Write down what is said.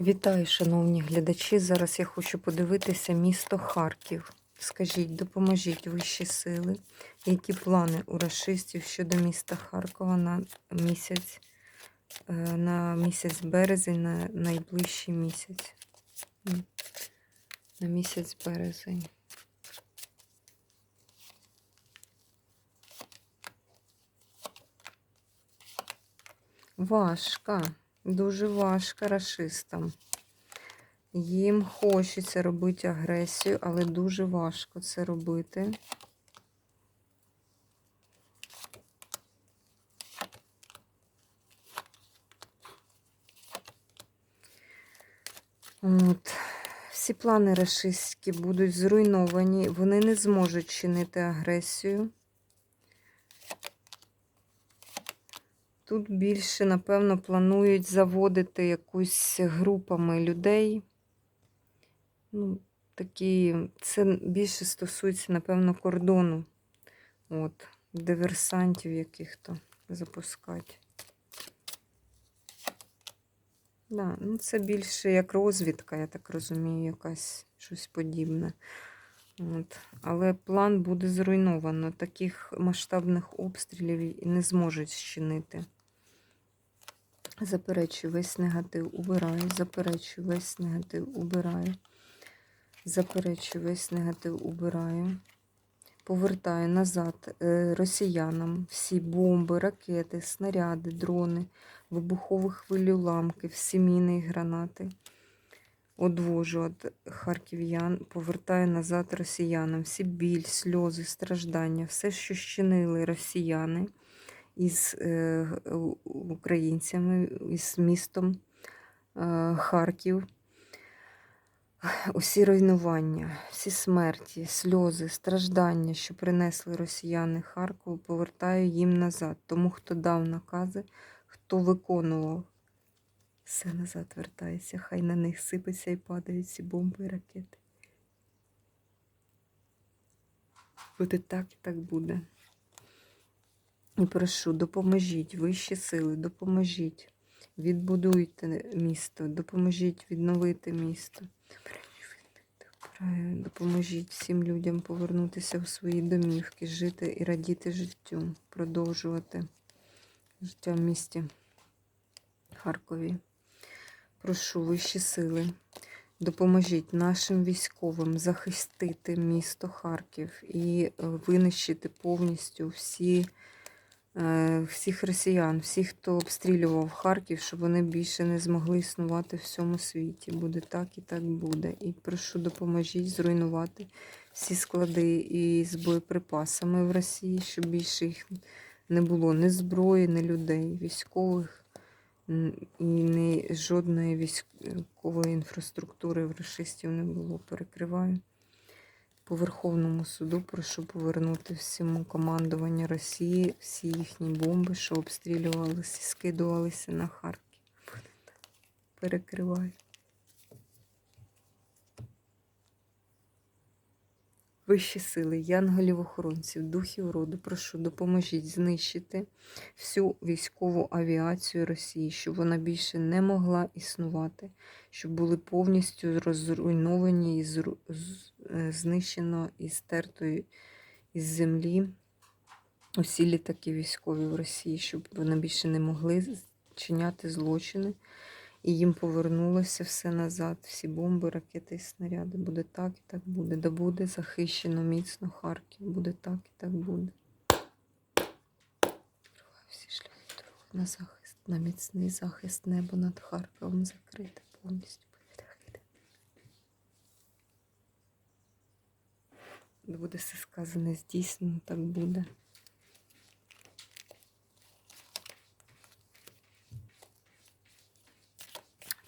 Вітаю, шановні глядачі. Зараз я хочу подивитися місто Харків. Скажіть, допоможіть вищі сили, які плани у расистів щодо міста Харкова на місяць, е, на місяць березень, на найближчий місяць. На місяць березень. Важко, дуже важко расистам. Їм хочеться робити агресію, але дуже важко це робити. От. Всі плани рашистські будуть зруйновані, вони не зможуть чинити агресію. Тут більше, напевно, планують заводити якусь групами людей. Ну, такі, це більше стосується, напевно, кордону. От, диверсантів яких-то запускати. Да, ну це більше як розвідка, я так розумію, якась щось подібне. От. Але план буде зруйновано. Таких масштабних обстрілів не зможуть зчинити. Заперечую весь негатив, убираю, заперечую весь негатив, убираю. Заперечую весь негатив, убираю. Повертаю назад е, росіянам всі бомби, ракети, снаряди, дрони, вибухові хвилі уламки, всі міни і гранати. Одвожу від харків'ян, повертаю назад росіянам всі біль, сльози, страждання, все, що щинили росіяни із е, українцями, із містом е, Харків. Усі руйнування, всі смерті, сльози, страждання, що принесли росіяни Харкову, повертаю їм назад. Тому, хто дав накази, хто виконував, все назад вертається. Хай на них сипеться і падають ці бомби і ракети. Буде так і так буде. І прошу, допоможіть, вищі сили, допоможіть. Відбудуйте місто, допоможіть відновити місто. Допоможіть всім людям повернутися в свої домівки, жити і радіти життю, продовжувати життя в місті Харкові. Прошу вищі сили, допоможіть нашим військовим захистити місто Харків і е, винищити повністю всі, всіх росіян, всіх, хто обстрілював Харків, щоб вони більше не змогли існувати в всьому світі. Буде так і так буде. І прошу, допоможіть зруйнувати всі склади і з боєприпасами в Росії, щоб більше їх не було ні зброї, ні людей, військових. І ні жодної військової інфраструктури в расистів не було. Перекриваю. По Верховному суду прошу повернути всьому командуванню Росії всі їхні бомби, що обстрілювалися, скидувалися на Харків. Перекриваю. Вищі сили, янголів-охоронців, духів роду, прошу, допоможіть знищити всю військову авіацію Росії, щоб вона більше не могла існувати, щоб були повністю розруйновані і е, знищено і стерто із землі усі літаки військові в Росії, щоб вони більше не могли чиняти злочини. І їм повернулося все назад, всі бомби, ракети і снаряди. Буде так і так буде. Да буде захищено міцно Харків. Буде так і так буде. Відкриваю всі шляхи дороги на захист, на міцний захист небо над Харковом закрите повністю. Буде все сказане здійснено, так буде.